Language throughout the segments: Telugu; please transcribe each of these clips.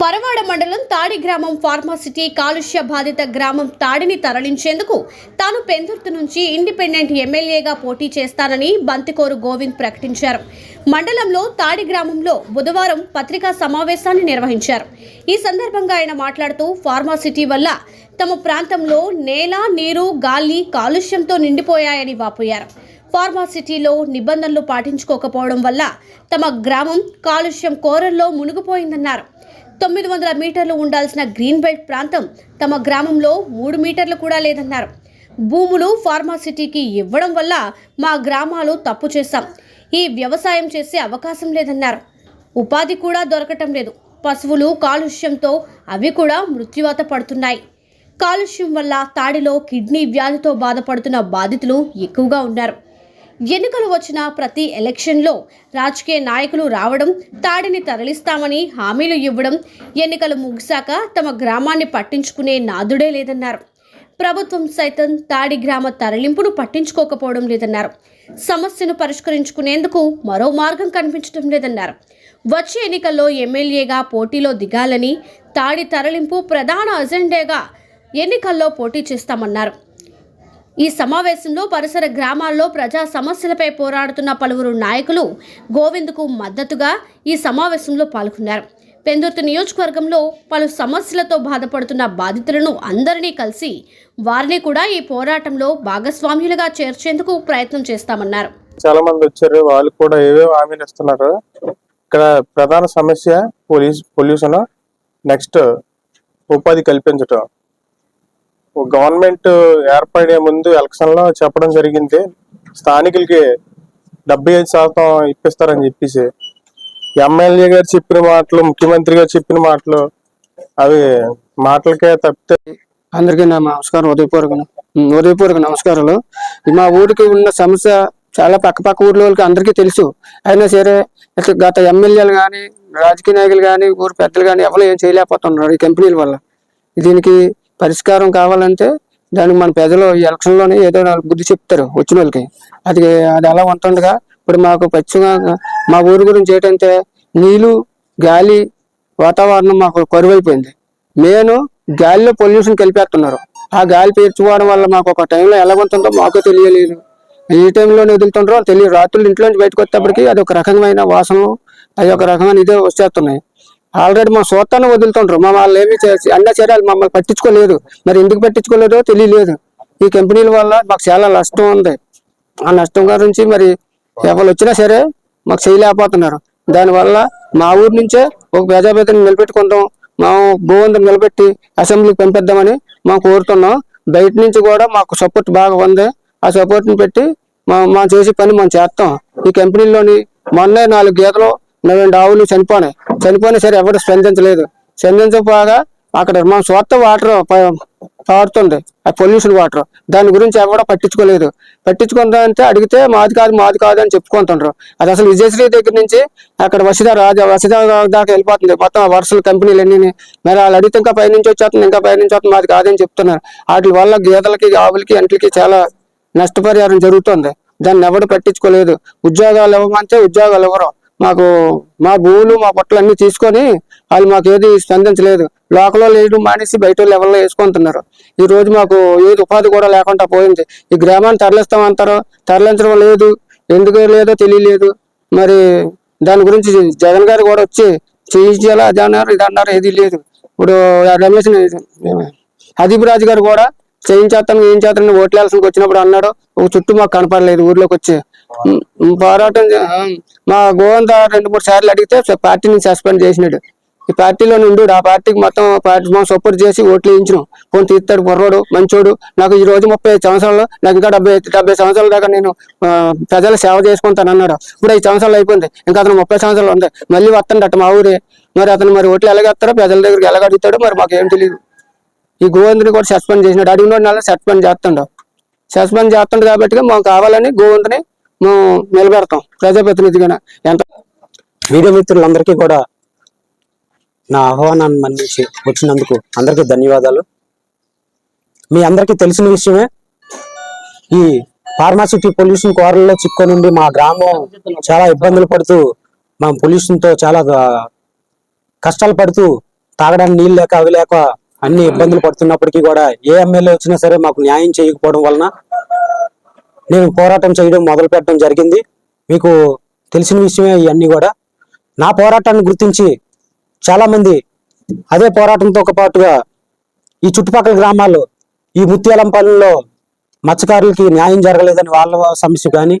పరవాడ మండలం తాడి గ్రామం ఫార్మాసిటీ కాలుష్య బాధిత గ్రామం తాడిని తరలించేందుకు తాను పెందుర్తి నుంచి ఇండిపెండెంట్ ఎమ్మెల్యేగా పోటీ చేస్తానని బంతికోరు గోవింద్ ప్రకటించారు. మండలంలో తాడి గ్రామంలో బుధవారం పత్రికా సమావేశాన్ని నిర్వహించారు. ఈ సందర్భంగా ఆయన మాట్లాడుతూ ఫార్మాసిటీ వల్ల తమ ప్రాంతంలో నేల నీరు గాలి కాలుష్యంతో నిండిపోయాయని వాపోయారు. ఫార్మాసిటీలో నిబంధనలు పాటించుకోకపోవడం వల్ల తమ గ్రామం కాలుష్యం కోరల్లో మునిగిపోయిందన్నారు. తొమ్మిది వందల మీటర్లు ఉండాల్సిన గ్రీన్ బెల్ట్ ప్రాంతం తమ గ్రామంలో మూడు మీటర్లు కూడా లేదన్నారు. భూములు ఫార్మాసిటీకి ఇవ్వడం వల్ల మా గ్రామాలు తప్పు చేశాం. ఈ వ్యవసాయం చేసే అవకాశం లేదన్నారు. ఉపాధి కూడా దొరకటం లేదు. పశువులు కాలుష్యంతో అవి కూడా మృత్యువాత పడుతున్నాయి. కాలుష్యం వల్ల తాడిలో కిడ్నీ వ్యాధితో బాధపడుతున్న బాధితులు ఎక్కువగా ఉన్నారు. ఎన్నికలు వచ్చిన ప్రతి ఎలక్షన్లో రాజకీయ నాయకులు రావడం తాడిని తరలిస్తామని హామీలు ఇవ్వడం ఎన్నికలు ముగిశాక తమ గ్రామాన్ని పట్టించుకునే నాదుడే లేదన్నారు. ప్రభుత్వం సైతం తాడి గ్రామ తరలింపును పట్టించుకోకపోవడం లేదన్నారు. సమస్యను పరిష్కరించుకునేందుకు మరో మార్గం కనిపించడం లేదన్నారు. వచ్చే ఎన్నికల్లో ఎమ్మెల్యేగా పోటీలో దిగాలని తాడి తరలింపు ప్రధాన అజెండాగా ఎన్నికల్లో పోటీ చేస్తామన్నారు. ఈ సమావేశంలో పరిసర గ్రామాల్లో ప్రజా సమస్యలపై పోరాడుతున్న పలువురు నాయకులు గోవింద్కు మద్దతుగా ఈ సమావేశంలో పాల్గొన్నారు. పెందుర్తి నియోజకవర్గంలో పలు సమస్యలతో బాధపడుతున్న బాధితులను అందరినీ కలిసి వారిని కూడా ఈ పోరాటంలో భాగస్వామ్యులుగా చేర్చేందుకు ప్రయత్నం చేస్తామన్నారు. చాలా మంది వచ్చారు వాళ్ళు కూడా ఏవేవో హామీలు ఇస్తున్నారు. ఇక్కడ ప్రధాన సమస్య పోలీస్ పొల్యూషన్ నెక్స్ట్ ఉపాధి కల్పించటం. గవర్నమెంట్ ఏర్పడే ముందు ఎలక్షన్లో చెప్పడం జరిగింది. స్థానికులకి డెబ్బై ఐదు శాతం ఇప్పిస్తారని చెప్పేసి. ఎమ్మెల్యే గారు చెప్పిన మాటలు ముఖ్యమంత్రి గారు చెప్పిన మాటలు అవి మాటలకే తప్పితే అందరికీ నా నమస్కారం ఉదయపూర్వక ఉదయపూర్వక నమస్కారాలు. మా ఊరికి ఉన్న సమస్య చాలా పక్క పక్క వాళ్ళకి అందరికీ తెలుసు. అయినా సరే ఇట్లా గత ఎమ్మెల్యేలు కానీ రాజకీయ నాయకులు కానీ ఊరు పెద్దలు కానీ ఎవరు ఏం చేయలేకపోతున్నారు ఈ కంపెనీల వల్ల. దీనికి పరిష్కారం కావాలంటే దానికి మన ప్రజలు ఎలక్షన్లోనే ఏదో నాలుగు బుద్ధి చెప్తారు వచ్చిన వాళ్ళకి. అది అది అలా ఉంటుండగా ఇప్పుడు మాకు పశ్చిమ మా ఊరి గురించి ఏంటంటే నీళ్ళు గాలి వాతావరణం మాకు కరువైపోయింది. నేను గాలిలో పొల్యూషన్ కలిపేస్తున్నారు. ఆ గాలి పీల్చుకోవడం వల్ల మాకు ఒక టైంలో ఎలా ఉంటుందో మాకు తెలియలేదు. ఏ టైంలోనే వదులుతుంటారో తెలియదు. రాత్రులు ఇంట్లోంచి బయటకు వచ్చేప్పటికి అది ఒక రకమైన వాసనలు అది ఒక రకమైన ఇదే వచ్చేస్తున్నాయి. ఆల్రెడీ మా చూస్తాను వదులుతుంటారు మా వాళ్ళు ఏమి చేసి అన్న చర్యలు మమ్మల్ని పట్టించుకోలేదు. మరి ఎందుకు పట్టించుకోలేదో తెలియలేదు. ఈ కంపెనీల వల్ల మాకు చాలా నష్టం ఉంది. ఆ నష్టం గురించి మరి ఎవరు వచ్చినా సరే మాకు చేయలేకపోతున్నారు. దానివల్ల మా ఊరు నుంచే ఒక ప్రజాపతిని నిలబెట్టుకుంటాం మా భూవంతం నిలబెట్టి అసెంబ్లీకి పంపిద్దామని మేము కోరుతున్నాం. బయట నుంచి కూడా మాకు సపోర్ట్ బాగా ఉంది. ఆ సపోర్ట్ని పెట్టి మా చేసే పని మనం చేస్తాం. ఈ కంపెనీలోని మొన్న నాలుగు గీతలు రెండు ఆవులు చనిపోయినాయి చనిపోయినా సరే ఎవరు స్పందించలేదు. స్పందించకపోగా అక్కడ మా సొంత వాటర్ పారుతుంది. ఆ పొల్యూషన్ వాటర్. దాని గురించి ఎవడో పట్టించుకోలేదు. పట్టించుకుందామంటే అడిగితే మాది కాదు మాది కాదు అని చెప్పుకుంటుండ్రు. అది అసలు విజయశ్రీ దగ్గర నుంచి అక్కడ వసిదా రాజా వసిదా దాకా వెళ్ళిపోతుంది. మొత్తం వరుసలు కంపెనీలు అన్ని. మరి వాళ్ళు అడిగితే ఇంకా పైనుంచి వచ్చేస్తుంది ఇంకా పైనుంచి వస్తుంది మాది కాదని చెప్తున్నారు. వాటి వల్ల గీతలకి ఆవులకి అంట్లకి చాలా నష్టపరిహారం జరుగుతుంది. దాన్ని ఎవడు పట్టించుకోలేదు. ఉద్యోగాలు ఇవ్వమంటే ఉద్యోగాలు ఇవ్వరు. మాకు మా భూములు మా పొట్టలు అన్ని తీసుకొని వాళ్ళు మాకు ఏది స్పందించలేదు. లోకల్ వాళ్ళు వేయడం మానేసి బయట లెవెల్లో వేసుకుంటున్నారు. ఈ రోజు మాకు ఏది ఉపాధి కూడా లేకుండా పోయింది. ఈ గ్రామాన్ని తరలిస్తామంటారు తరలించడం లేదు. ఎందుకు లేదో తెలియలేదు. మరి దాని గురించి జగన్ గారు కూడా వచ్చి చేయించాలా అది అన్నారు ఇది అన్నారు ఏది లేదు. ఇప్పుడు రమేష్ హదీబ్ రాజు గారు కూడా చేయించేస్తాను ఏం చేస్తాను ఓట్లేయాల్సింది వచ్చినప్పుడు అన్నాడు. ఒక చుట్టూ మాకు కనపడలేదు ఊర్లోకి వచ్చి. పోరాటం చే- మా గోవంత రెండు మూడు సార్లు అడిగితే పార్టీ పార్టీని సస్పెండ్ చేసినాడు. ఈ పార్టీలో నుండి ఆ పార్టీకి మొత్తం పార్టీ మా సపోర్ట్ చేసి ఓట్లు వేయించడం పోనీ తీస్తాడు కుర్రోడు మంచోడు. నాకు ఈ రోజు ముప్పై ఐదు సంవత్సరాలు నాకు ఇంకా డెబ్బై డెబ్బై సంవత్సరాల దాకా నేను ప్రజల సేవ చేసుకుంటాను అన్నాడు ఇప్పుడు ఐదు సంవత్సరాలు అయిపోయింది. ఇంకా అతను ముప్పై సంవత్సరాలు ఉంది. మళ్ళీ వస్తాడట మా ఊరే. మరి అతను మరి ఓట్లు ఎలాగేస్తారో ప్రజల దగ్గరికి ఎలాగడుగుతాడో మరి మాకు ఏం తెలియదు ఈ గోవిందుని కూడా సస్పెండ్ చేసినాడు. అడిగిన నెల సస్పెండ్ చేస్తుండవు సస్పెండ్ చేస్తుండు కాబట్టి మాకు కావాలని గోవిందుని మేము నిలబెడతాం. ప్రజాప్రతినిధిగా ఎంత వీడియో మిత్రులందరికీ కూడా నా ఆహ్వానాన్ని మన్నించి వచ్చినందుకు అందరికీ ధన్యవాదాలు. మీ అందరికీ తెలిసిన విషయమే ఈ ఫార్మాసిటీ పొల్యూషన్ కోరల్లో చిక్కొని ఉండి మా గ్రామం చాలా ఇబ్బందులు పడుతూ మా పొల్యూషన్తో చాలా కష్టాలు పడుతూ తాగడానికి నీళ్ళు లేక అవి లేక అన్ని ఇబ్బందులు పడుతున్నప్పటికీ కూడా ఏ ఎమ్మెల్యే వచ్చినా సరే మాకు న్యాయం చేయకపోవడం వలన నేను పోరాటం చేయడం మొదలు పెట్టడం జరిగింది. మీకు తెలిసిన విషయమే ఇవన్నీ కూడా. నా పోరాటాన్ని గుర్తించి చాలామంది అదే పోరాటంతో పాటుగా ఈ చుట్టుపక్కల గ్రామాల్లో ఈ ముత్యాలంపల్లిలో మత్స్యకారులకి న్యాయం జరగలేదని వాళ్ళ సమస్య కానీ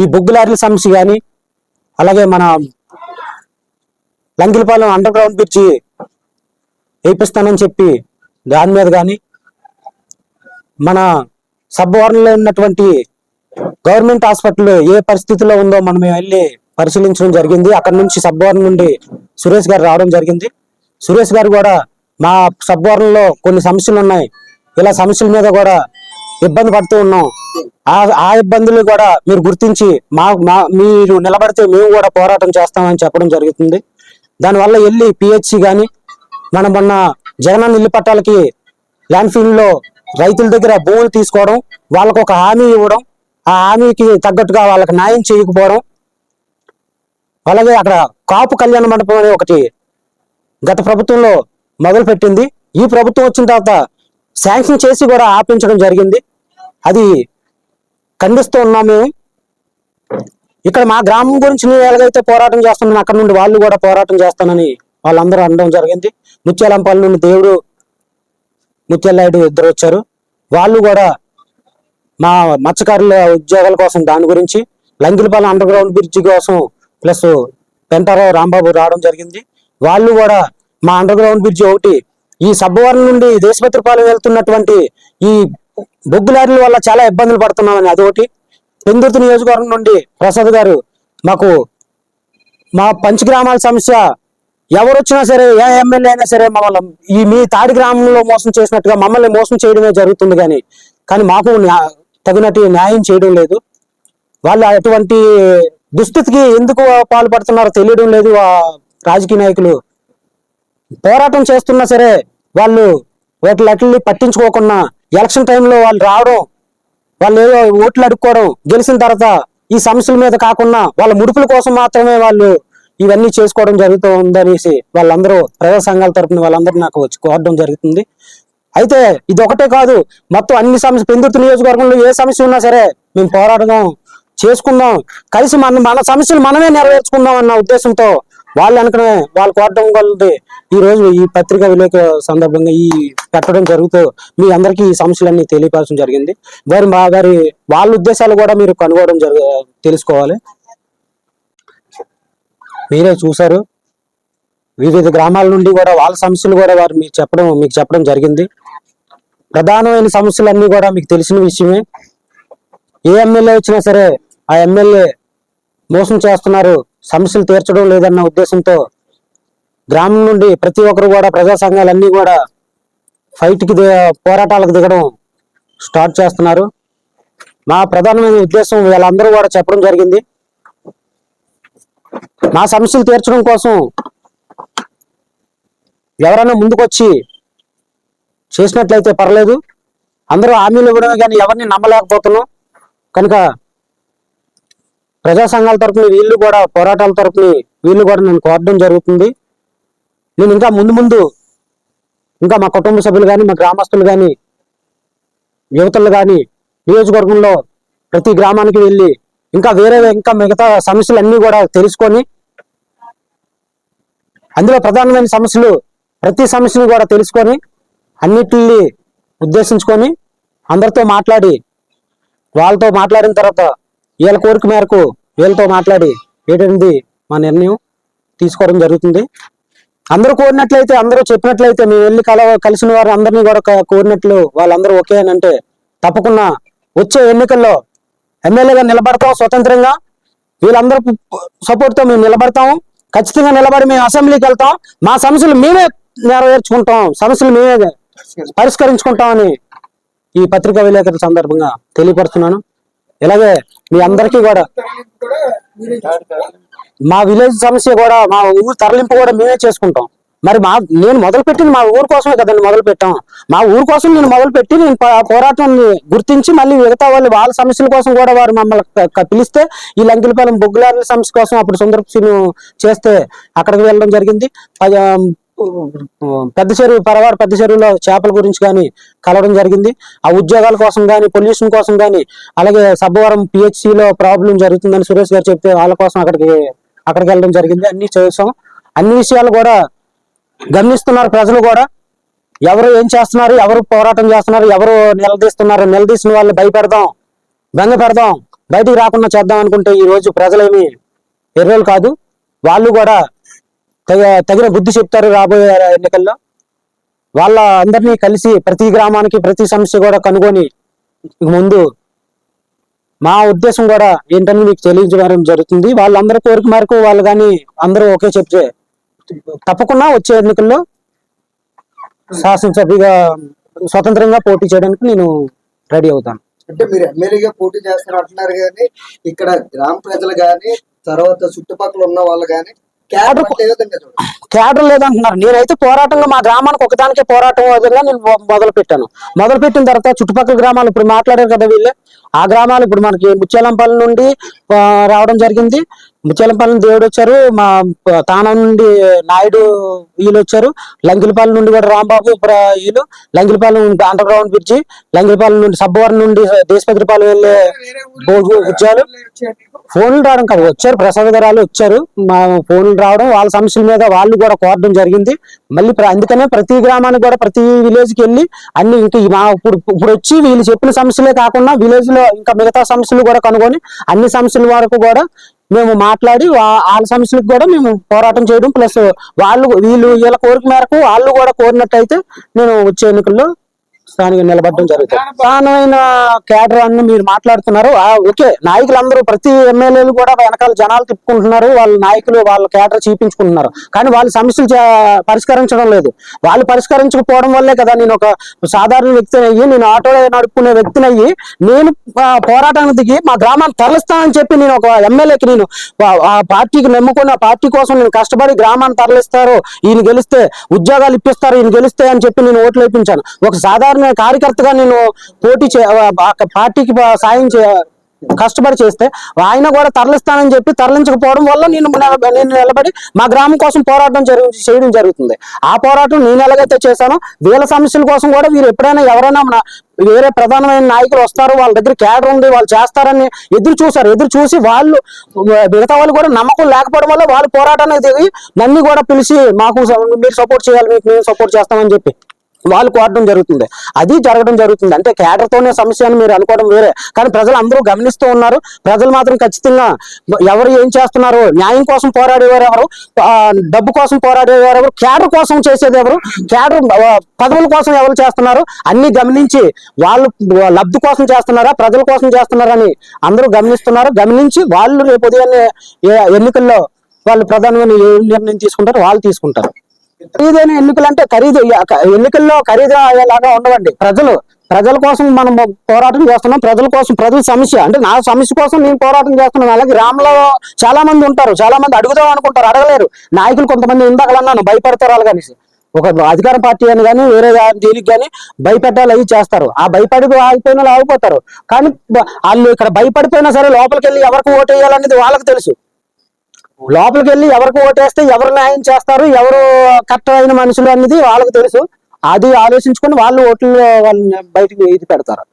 ఈ బొగ్గులారీల సమస్య కానీ అలాగే మన లంకిలపాలెం అండర్ గ్రౌండ్ బ్రిడ్జి వేయిస్తానని చెప్పి దాని మీద కానీ మన సబ్ వార్డులో ఉన్నటువంటి గవర్నమెంట్ హాస్పిటల్ ఏ పరిస్థితిలో ఉందో మనం వెళ్ళి పరిశీలించడం జరిగింది. అక్కడ నుంచి సబ్ వార్డు నుండి సురేష్ గారు రావడం జరిగింది. సురేష్ గారు కూడా మా సబ్ వార్డులో కొన్ని సమస్యలు ఉన్నాయి. ఇలా సమస్యల మీద కూడా ఇబ్బంది పడుతూ ఉన్నాం. ఆ ఆ ఇబ్బందులు కూడా మీరు గుర్తించి మా మా మీరు నిలబడితే మేము కూడా పోరాటం చేస్తామని చెప్పడం జరుగుతుంది. దానివల్ల వెళ్ళి పిహెచ్సి కానీ మనం మొన్న జగనన్న ఇల్లు పట్టాలకి ల్యాండ్ రైతుల దగ్గర భూములు తీసుకోవడం వాళ్ళకు ఒక హామీ ఇవ్వడం ఆ హామీకి తగ్గట్టుగా వాళ్ళకి న్యాయం చేయకపోవడం అలాగే అక్కడ కాపు కళ్యాణ మండపం అనే ఒకటి గత ప్రభుత్వంలో మొదలుపెట్టింది. ఈ ప్రభుత్వం వచ్చిన తర్వాత శాంక్షన్ చేసి కూడా ఆపించడం జరిగింది. అది ఖండిస్తూ ఉన్నాం మేము. ఇక్కడ మా గ్రామం గురించి నేను ఎలాగైతే పోరాటం చేస్తున్నాను అక్కడ నుండి వాళ్ళు కూడా పోరాటం చేస్తానని వాళ్ళందరూ అనడం జరిగింది. ముత్యాలంపల్లి నుండి దేవుడు ముత్యాలనాయుడు ఇద్దరు వచ్చారు. వాళ్ళు కూడా మా మత్స్యకారుల ఉద్యోగాల కోసం దాని గురించి లంగిలపాలెం అండర్ గ్రౌండ్ బ్రిడ్జి కోసం ప్లస్ పెంటారావు రాంబాబు రావడం జరిగింది. వాళ్ళు కూడా మా అండర్ గ్రౌండ్ బ్రిడ్జి ఒకటి ఈ సబ్బవరం నుండి దేశపత్రిపాలెం వెళ్తున్నటువంటి ఈ బొగ్గు లారీల వల్ల చాలా ఇబ్బందులు పడుతున్నామని అదొకటి పెందుర్తి నియోజకవర్గం నుండి ప్రసాద్ గారు మాకు మా పంచగ్రామాల సమస్య ఎవరు వచ్చినా సరే ఏ ఎమ్మెల్యే అయినా సరే మమ్మల్ని ఈ మీ తాడి గ్రామంలో మోసం చేసినట్టుగా మమ్మల్ని మోసం చేయడమే జరుగుతుంది కానీ కానీ మాకు తగినట్టు న్యాయం చేయడం లేదు. వాళ్ళు అటువంటి దుస్థితికి ఎందుకు పాల్పడుతున్నారో తెలియడం లేదు రాజకీయ నాయకులు. పోరాటం చేస్తున్నా సరే వాళ్ళు వాటిని పట్టించుకోకుండా ఎలక్షన్ టైంలో వాళ్ళు రావడం వాళ్ళు ఏదో ఓట్లు అడుక్కోవడం గెలిచిన తర్వాత ఈ సమస్యల మీద కాకుండా వాళ్ళ ముడుపుల కోసం మాత్రమే వాళ్ళు ఇవన్నీ చేసుకోవడం జరుగుతూ ఉందనేసి వాళ్ళందరూ ప్రజా సంఘాల తరపున వాళ్ళందరూ నాకు వచ్చి కోరడం జరుగుతుంది. అయితే ఇది ఒకటే కాదు మొత్తం అన్ని సమస్య పెందుర్తి నియోజకవర్గంలో ఏ సమస్య ఉన్నా సరే మేము పోరాడదాం చేసుకుందాం. కలిసి మన మన సమస్యలు మనమే నెరవేర్చుకుందాం అన్న ఉద్దేశంతో వాళ్ళు అనుకునే వాళ్ళు కోరడం వల్లది ఈ రోజు ఈ పత్రిక విలేక సందర్భంగా ఈ పెట్టడం జరుగుతూ మీ అందరికీ ఈ సమస్యలన్నీ తెలియపాల్సిన జరిగింది. వారి మా వారి వాళ్ళ ఉద్దేశాలు కూడా మీరు కనుగొనడం జరుగు తెలుసుకోవాలి. మీరే చూశారు. వివిధ గ్రామాల నుండి కూడా వాళ్ళ సమస్యలు కూడా వారు మీకు చెప్పడం మీకు చెప్పడం జరిగింది. ప్రధానమైన సమస్యలన్నీ కూడా మీకు తెలిసిన విషయమే. ఏ ఎమ్మెల్యే వచ్చినా సరే ఆ ఎమ్మెల్యే మోసం చేస్తున్నారు సమస్యలు తీర్చడం లేదన్న ఉద్దేశంతో గ్రామం నుండి ప్రతి ఒక్కరు కూడా ప్రజా సంఘాలన్నీ కూడా ఫైట్కి దిగ పోరాటాలకు దిగడం స్టార్ట్ చేస్తున్నారు. మా ప్రధానమైన ఉద్దేశం వీళ్ళందరూ కూడా చెప్పడం జరిగింది. నా సమస్యలు తీర్చడం కోసం ఎవరైనా ముందుకొచ్చి చేసినట్లయితే పర్లేదు. అందరూ హామీలు ఇవ్వడమే కానీ ఎవరిని నమ్మలేకపోతున్నాం. కనుక ప్రజా సంఘాల తరపున వీళ్ళు కూడా పోరాటాల తరపున వీళ్ళు కూడా నేను కోరడం జరుగుతుంది. నేను ఇంకా ముందు ముందు ఇంకా మా కుటుంబ సభ్యులు కానీ మా గ్రామస్తులు కానీ యువతలు కానీ నియోజకవర్గంలో ప్రతి గ్రామానికి వెళ్ళి ఇంకా వేరే ఇంకా మిగతా సమస్యలు అన్నీ కూడా తెలుసుకొని అందులో ప్రధానమైన సమస్యలు ప్రతి సమస్యను కూడా తెలుసుకొని అన్నిటిని ఉద్దేశించుకొని అందరితో మాట్లాడి వాళ్ళతో మాట్లాడిన తర్వాత వీళ్ళ కోరిక మేరకు వీళ్ళతో మాట్లాడి ఏంటంది మా నిర్ణయం తీసుకోవడం జరుగుతుంది. అందరూ కోరినట్లయితే అందరూ చెప్పినట్లయితే మేము వెళ్ళి కల కలిసిన వారు అందరినీ కూడా కోరినట్లు వాళ్ళందరూ ఓకే అని అంటే తప్పకుండా వచ్చే ఎన్నికల్లో ఎమ్మెల్యేగా నిలబడతాం స్వతంత్రంగా. వీళ్ళందరూ సపోర్ట్తో మేము నిలబడతాం. ఖచ్చితంగా నిలబడి మేము అసెంబ్లీకి వెళ్తాం. మా సమస్యలు మేమే నెరవేర్చుకుంటాం. సమస్యలు మేమే పరిష్కరించుకుంటామని ఈ పత్రికా విలేకరుల సందర్భంగా తెలియపరుస్తున్నాను. ఇలాగే మీ అందరికీ కూడా మా విలేజ్ సమస్య కూడా మా ఊరు తరలింపు కూడా మేమే చేసుకుంటాం. మరి మా నేను మొదలు పెట్టింది మా ఊరు కోసమే కదండి మొదలు పెట్టాం. మా ఊరు కోసం నేను మొదలు పెట్టి నేను పోరాటాన్ని గుర్తించి మళ్ళీ మిగతా వాళ్ళు వాళ్ళ సమస్యల కోసం కూడా వారు మమ్మల్ని పిలిస్తే ఈ లంకిలపాలెం బొగ్గులారుల సమస్య కోసం అప్పుడు సుందరపు చేస్తే అక్కడికి వెళ్ళడం జరిగింది. పెద్ద చెరువు పరవారు పెద్ద చెరువులో చేపల గురించి కానీ కలవడం జరిగింది. ఆ ఉద్యోగాల కోసం కానీ పొల్యూషన్ కోసం కానీ అలాగే సబ్బవరం పిహెచ్సిలో ప్రాబ్లం జరుగుతుందని సురేష్ గారు చెప్తే వాళ్ళ కోసం అక్కడికి అక్కడికి వెళ్ళడం జరిగింది. అన్ని చేసాం. అన్ని విషయాలు కూడా గమనిస్తున్నారు ప్రజలు కూడా. ఎవరు ఏం చేస్తున్నారు ఎవరు పోరాటం చేస్తున్నారు ఎవరు నిలదీస్తున్నారు నిలదీసిన వాళ్ళు భయపెడదాం బెంగ పెడదాం బయటికి రాకుండా చేద్దాం అనుకుంటే ఈ రోజు ప్రజలేమి ఎర్రోలు కాదు. వాళ్ళు కూడా తగిన బుద్ధి చెప్తారు రాబోయే ఎన్నికల్లో. వాళ్ళ అందరినీ కలిసి ప్రతి గ్రామానికి ప్రతి సమస్య కూడా కనుగొని ముందు మా ఉద్దేశం కూడా ఏంటని మీకు తెలియజేయడం జరుగుతుంది. వాళ్ళందరి కోరిక మేరకు వాళ్ళు కానీ అందరూ ఒకే చెప్తే తప్పకుండా వచ్చే ఎన్నికల్లో శాసనసభ్యుగా స్వతంత్రంగా పోటీ చేయడానికి నేను రెడీ అవుతాను. అంటే మీరు ఎమ్మెల్యేగా పోటీ చేస్తారు అంటున్నారు కానీ ఇక్కడ గ్రామ ప్రజలు కానీ తర్వాత చుట్టుపక్కల ఉన్న వాళ్ళు కానీ క్యాడర్ కేడర్ లేదంటున్నారు. నేనైతే పోరాటంగా మా గ్రామానికి ఒకదానికే పోరాటం విధంగా నేను మొదలు పెట్టాను మొదలు పెట్టిన తర్వాత చుట్టుపక్కల గ్రామాలు ఇప్పుడు మాట్లాడారు కదా వీళ్ళే. ఆ గ్రామాలు ఇప్పుడు మనకి ముత్యాలంపల్లి నుండి రావడం జరిగింది. ముత్యాలంపల్లి దేవుడు వచ్చారు. మా తానం నుండి నాయుడు వీళ్ళు వచ్చారు. లంగిలిపాలెం నుండి కూడా రాంబాబు ఇప్పుడు వీళ్ళు. Langilipalem underground bridge Langilipalem నుండి సబ్బవరం నుండి దేశపత్రిపాలెం వెళ్ళే భోజ- వచ్చారు ఫోన్లు రావడం కాదు వచ్చారు. ప్రసాదరాలు వచ్చారు. మా ఫోన్లు రావడం వాళ్ళ సమస్యల మీద వాళ్ళు కూడా కోరడం జరిగింది. మళ్ళీ అందుకనే ప్రతి గ్రామానికి కూడా ప్రతి విలేజ్కి వెళ్ళి అన్ని ఇంకా మా ఇప్పుడు ఇప్పుడు వచ్చి వీళ్ళు చెప్పిన సమస్యలే కాకుండా విలేజ్లో ఇంకా మిగతా సమస్యలు కూడా కనుగొని అన్ని సమస్యల వరకు కూడా మేము మాట్లాడి వాళ్ళ సమస్యలకు కూడా మేము పోరాటం చేయడం ప్లస్ వాళ్ళు వీళ్ళు వీళ్ళ కోరిక మేరకు వాళ్ళు కూడా కోరినట్టయితే నేను వచ్చే ఎన్నికల్లో స్థానిక నిలబడడం జరుగుతుంది. ప్రధానమైన కేడర్ అని మీరు మాట్లాడుతున్నారు. ఆ, ఓకే నాయకులందరూ ప్రతి ఎమ్మెల్యేలు కూడా వెనకాల జనాలు తిప్పుకుంటున్నారు. వాళ్ళ నాయకులు వాళ్ళ కేడర్ చూపించుకుంటున్నారు. కానీ వాళ్ళ సమస్యలు పరిష్కరించడం లేదు. వాళ్ళు పరిష్కరించకపోవడం వల్లే కదా నేను ఒక సాధారణ వ్యక్తిని అయ్యి నేను ఆటో నడుపుకునే వ్యక్తిని అయ్యి నేను పోరాటానికి దిగి మా గ్రామాన్ని తరలిస్తానని చెప్పి నేను ఒక ఎమ్మెల్యేకి నేను ఆ పార్టీకి నమ్ముకుని ఆ పార్టీ కోసం నేను కష్టపడి గ్రామాన్ని తరలిస్తారు. ఈయన గెలిస్తే ఉద్యోగాలు ఇప్పిస్తారు ఈయన గెలిస్తే అని చెప్పి నేను ఓట్లు వేయించాను ఒక సాధారణ కార్యకర్తగా నేను పోటీ చే పార్టీకి సాయం చే కష్టపడి చేస్తే ఆయన కూడా తరలిస్తానని చెప్పి తరలించకపోవడం వల్ల నేను నేను నిలబడి మా గ్రామం కోసం పోరాటం జరుగు చేయడం జరుగుతుంది. ఆ పోరాటం నేను ఎలాగైతే చేశానో వీళ్ళ సమస్యల కోసం కూడా వీరు ఎప్పుడైనా ఎవరైనా మన వేరే ప్రధానమైన నాయకులు వస్తారు వాళ్ళ దగ్గర క్యాడర్ ఉంది వాళ్ళు చేస్తారని ఎదురు చూసారు ఎదురు చూసి వాళ్ళు మిగతా వాళ్ళు కూడా నమ్మకం లేకపోవడం వల్ల వాళ్ళు పోరాటానికి దిగి నన్ను కూడా పిలిచి మాకు మీరు సపోర్ట్ చేయాలి మీకు మేము సపోర్ట్ చేస్తామని చెప్పి. వాళ్ళు కోరడం జరుగుతుంది. అది జరగడం జరుగుతుంది. అంటే కేడర్ తోనే సమస్య అని మీరు అనుకోవడం వేరే. కానీ ప్రజలు అందరూ గమనిస్తూ ఉన్నారు. ప్రజలు మాత్రం ఖచ్చితంగా ఎవరు ఏం చేస్తున్నారు న్యాయం కోసం పోరాడేవారు ఎవరు? డబ్బు కోసం పోరాడేవారు ఎవరు? కేడర్ కోసం చేసేది ఎవరు? కేడర్ పదవుల కోసం ఎవరు చేస్తున్నారు? అన్ని గమనించి వాళ్ళు లబ్ధి కోసం చేస్తున్నారా ప్రజల కోసం చేస్తున్నారని అందరూ గమనిస్తున్నారు. గమనించి వాళ్ళు రేపు ఉదయాన్నే ఎన్నికల్లో వాళ్ళు ప్రధానమైన ఏ నిర్ణయం తీసుకుంటారు వాళ్ళు తీసుకుంటారు. ఖరీదైన ఎన్నికలు అంటే ఖరీదు ఎన్నికల్లో ఖరీదు అయ్యేలాగా ఉండవండి. ప్రజలు ప్రజల కోసం మనం పోరాటం చేస్తున్నాం. ప్రజల కోసం ప్రజల సమస్య. అంటే నా సమస్య కోసం నేను పోరాటం చేస్తున్నాను. అలాగే గ్రామంలో చాలా మంది ఉంటారు. చాలా మంది అడుగుదాం అనుకుంటారు. అడగలేరు. నాయకులు కొంతమంది ఇందాకలన్నాను భయపడతారు వాళ్ళు కానీ. ఒక అధికార పార్టీ అని కానీ వేరే దీనికి కానీ భయపెట్టాలి అవి చేస్తారు. ఆ భయపడి ఆగిపోయిన ఆగిపోతారు. కానీ వాళ్ళు ఇక్కడ భయపడిపోయినా సరే లోపలికి వెళ్ళి ఎవరికి ఓటు వేయాలనేది వాళ్ళకి తెలుసు. లోపలికి వెళ్ళి ఎవరికి ఓటేస్తే ఎవరు న్యాయం చేస్తారు ఎవరు కరెక్ట్ అయిన మనుషులు అనేది వాళ్ళకి తెలుసు. అది ఆలోచించుకొని వాళ్ళు ఓట్లు వాళ్ళని బయటకు ఇది పెడతారు.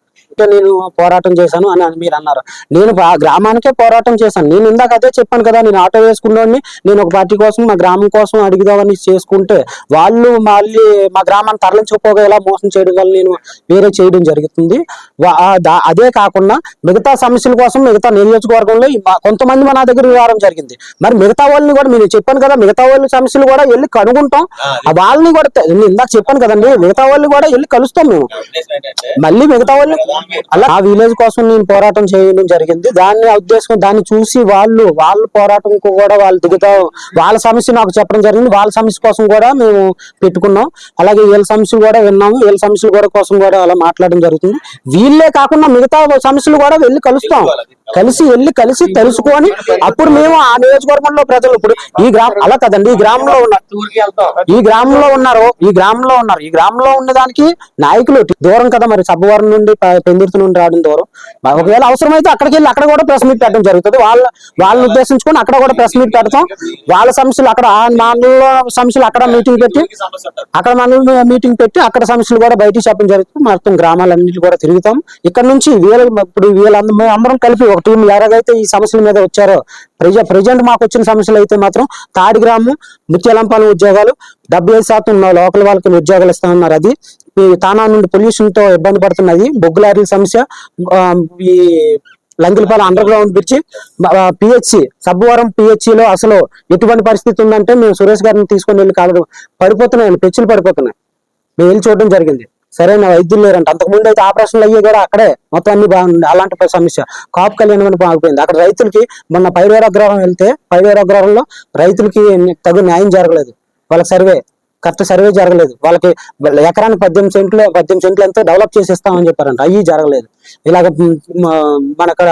నేను పోరాటం చేశాను అని మీరు అన్నారు. నేను ఆ గ్రామానికే పోరాటం చేశాను. నేను ఇందాక అదే చెప్పాను కదా నేను ఆటో వేసుకున్నోడిని నేను ఒక పార్టీ కోసం మా గ్రామం కోసం అడిగిదామని చేసుకుంటే వాళ్ళు మళ్ళీ మా గ్రామాన్ని తరలించకపోగా ఎలా మోసం చేయడం వల్ల నేను వేరే చేయడం జరుగుతుంది. అదే కాకుండా మిగతా సమస్యల కోసం మిగతా నియోజకవర్గంలో కొంతమంది మా దగ్గర రావడం జరిగింది. మరి మిగతా వాళ్ళని కూడా నేను చెప్పాను కదా మిగతా వాళ్ళ సమస్యలు కూడా వెళ్ళి కనుగొంటాం. వాళ్ళని కూడా ఇందాక చెప్పాను కదండి మిగతా వాళ్ళని కూడా వెళ్ళి కలుస్తాం మేము. మళ్ళీ మిగతా వాళ్ళు అలా ఆ విలేజ్ కోసం నేను పోరాటం చేయడం జరిగింది. దాన్ని ఉద్దేశం దాన్ని చూసి వాళ్ళు వాళ్ళ పోరాటం కూడా వాళ్ళు దిగుతా వాళ్ళ సమస్య నాకు చెప్పడం జరిగింది. వాళ్ళ సమస్య కోసం కూడా మేము పెట్టుకున్నాం. అలాగే వీళ్ళ సమస్యలు కూడా విన్నాము. వీళ్ళ సమస్యలు కూడా కోసం కూడా అలా మాట్లాడడం జరుగుతుంది. వీళ్ళే కాకుండా మిగతా సమస్యలు కూడా వెళ్ళి కలుస్తాం. కలిసి వెళ్ళి కలిసి తెలుసుకొని అప్పుడు మేము ఆ నియోజకవర్గంలో ప్రజలు ఇప్పుడు ఈ గ్రామం అలా కదండి ఈ గ్రామంలో ఉన్న ఈ గ్రామంలో ఉన్నారు ఈ గ్రామంలో ఉన్నారు. ఈ గ్రామంలో ఉన్నదానికి నాయకులు దూరం కదా మరి సబ్బవరం నుండి ప- నుండి రావడం దూరం ఒకవేళ అవసరమైతే అక్కడికి వెళ్ళి అక్కడ కూడా ప్రెస్ మీట్ పెట్టడం జరుగుతుంది. వాళ్ళ వాళ్ళని ఉద్దేశించుకొని అక్కడ కూడా ప్రెస్ మీట్ పెడతాం. వాళ్ళ సమస్యలు అక్కడ ఆ సమస్యలు అక్కడ మీటింగ్ పెట్టి అక్కడ మనం మీటింగ్ పెట్టి అక్కడ సమస్యలు కూడా బయటికి చెప్పడం జరుగుతుంది. మొత్తం గ్రామాలన్నింటి కూడా తిరుగుతాం. ఇక్కడ నుంచి వీళ్ళ ఇప్పుడు వీళ్ళందరూ అందరం కలిపి ఒక టీం ఎవరైతే ఈ సమస్యల మీద వచ్చారో ప్రజ ప్రజెంట్ మాకు వచ్చిన సమస్యలు అయితే మాత్రం తాడి గ్రామం ముత్యాలంపాలెం ఉద్యోగాలు డెబ్బై ఐదు శాతం ఉన్న లోకల్ వాళ్ళకి ఉద్యోగాలు ఇస్తా ఉన్నారు అది. ఈ తానా నుండి పొల్యూషన్తో ఇబ్బంది పడుతున్నది బొగ్గు లారీల సమస్య ఈ Lankilapalem underground bridge PHC Sabbavaram పిహెచ్సిలో అసలు ఎటువంటి పరిస్థితి ఉందంటే మేము సురేష్ గారిని తీసుకొని వెళ్ళి కాదు పడిపోతున్నాయి పెచ్చులు పడిపోతున్నాయి. మేము వెళ్ళి చూడడం జరిగింది. సరైన వైద్యులు లేరంట అంతకుముందు అయితే ఆపరేషన్లు అయ్యి కూడా అక్కడే మొత్తం అన్ని బాగుంది అలాంటి సమస్య. కాపు కళ్యాణం అని బాగుపోయింది అక్కడ రైతులకి మొన్న పైవేరాగ్రహం వెళ్తే పైవేరాగ్రహంలో రైతులకి తగు న్యాయం జరగలేదు. వాళ్ళ సర్వే కరెక్ట్ సర్వే జరగలేదు. వాళ్ళకి ఎకరాన్ని ఎకరానికి పద్దెనిమిది సెంట్లు పద్దెనిమిది సెంట్లు ఎంతో డెవలప్ చేసి ఇస్తామని చెప్పారంట. అవి జరగలేదు. ఇలాగ మన అక్కడ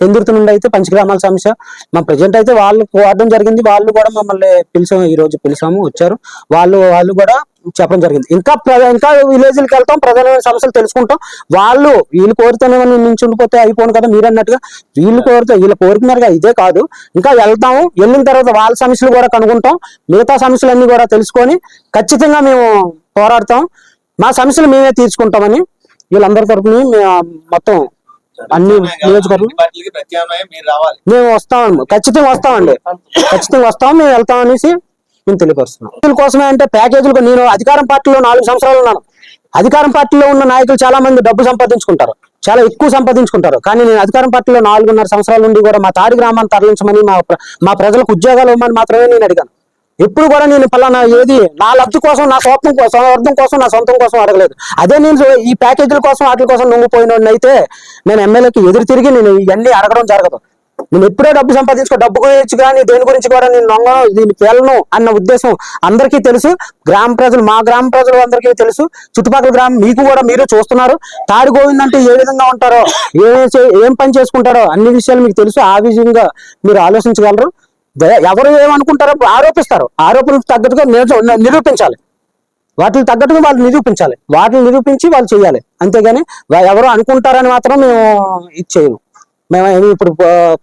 పెందుర్తి నుండి అయితే పంచగ్రామాల సమస్య. మా ప్రజెంట్ అయితే వాళ్ళు వాడడం జరిగింది. వాళ్ళు కూడా మమ్మల్ని పిలిచాము. ఈ రోజు పిలిచాము వచ్చారు. వాళ్ళు వాళ్ళు కూడా చెప్పడం జరిగింది. ఇంకా ఇంకా విలేజ్లకి వెళ్తాం ప్రధానమైన సమస్యలు తెలుసుకుంటాం. వాళ్ళు వీళ్ళు కోరితేనే నుంచి ఉండిపోతే అయిపోను కదా మీరు అన్నట్టుగా వీళ్ళు కోరితే వీళ్ళు కోరుకున్నారు కదా ఇదే కాదు. ఇంకా వెళ్తాము వెళ్ళిన తర్వాత వాళ్ళ సమస్యలు కూడా కనుక్కుంటాం మిగతా సమస్యలన్నీ కూడా తెలుసుకొని ఖచ్చితంగా మేము పోరాడతాం. మా సమస్యలు మేమే తీర్చుకుంటామని వీళ్ళందరి తరపున మేము మొత్తం అన్ని నియోజకవర్గం మేము వస్తాం ఖచ్చితంగా వస్తామండి. ఖచ్చితంగా వస్తాం మేము వెళ్తాం అనేసి నేను తెలియపరుస్తున్నాం కోసమే అంటే ప్యాకేజీలు నేను అధికారం పార్టీలో నాలుగు సంవత్సరాలు ఉన్నాను. అధికారం పార్టీలో ఉన్న నాయకులు చాలా మంది డబ్బు సంపాదించుకుంటారు. చాలా ఎక్కువ సంపాదించుకుంటారు. కానీ నేను అధికారం పార్టీలో నాలుగున్నర సంవత్సరాల నుండి కూడా మా తాడి గ్రామాన్ని తరలించమని మా మా ప్రజలకు ఉద్యోగాలు ఇవ్వమని మాత్రమే నేను అడిగాను. ఎప్పుడు కూడా నేను పలానా ఏది నా లబ్ధి కోసం నా స్వార్థం కోసం అర్థం కోసం నా సొంతం కోసం అడగలేదు. అదే నేను ఈ ప్యాకేజీల కోసం వాటి కోసం నొంగిపోయిన అయితే నేను ఎమ్మెల్యేకి ఎదురు తిరిగి నేను ఇవన్నీ అడగడం జరగదు. నేను ఎప్పుడో డబ్బు సంపాదించుకో డబ్బు గురించి కానీ దేని గురించి కూడా నేను నొంగను దీన్ని పేలను అన్న ఉద్దేశం అందరికీ తెలుసు. గ్రామ ప్రజలు మా గ్రామ ప్రజలు అందరికీ తెలుసు. చుట్టుపక్కల గ్రామం మీకు కూడా మీరు చూస్తున్నారు. తాడి గోవింద్ అంటే ఏ విధంగా ఉంటారో ఏ ఏం పని చేసుకుంటారో అన్ని విషయాలు మీకు తెలుసు. ఆ విధంగా మీరు ఆలోచించగలరు. ఎవరు ఏమనుకుంటారో ఆరోపిస్తారు. ఆరోపణలకు తగ్గట్టుగా నిరూపించాలి. వాటిని తగ్గట్టుగా వాళ్ళు నిరూపించాలి. వాటిని నిరూపించి వాళ్ళు చేయాలి. అంతేగాని ఎవరు అనుకుంటారని మాత్రం మేము ఇది చేయము. మేము ఇప్పుడు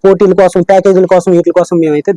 పోటీల కోసం ప్యాకేజీల కోసం వీటి కోసం మేమైతే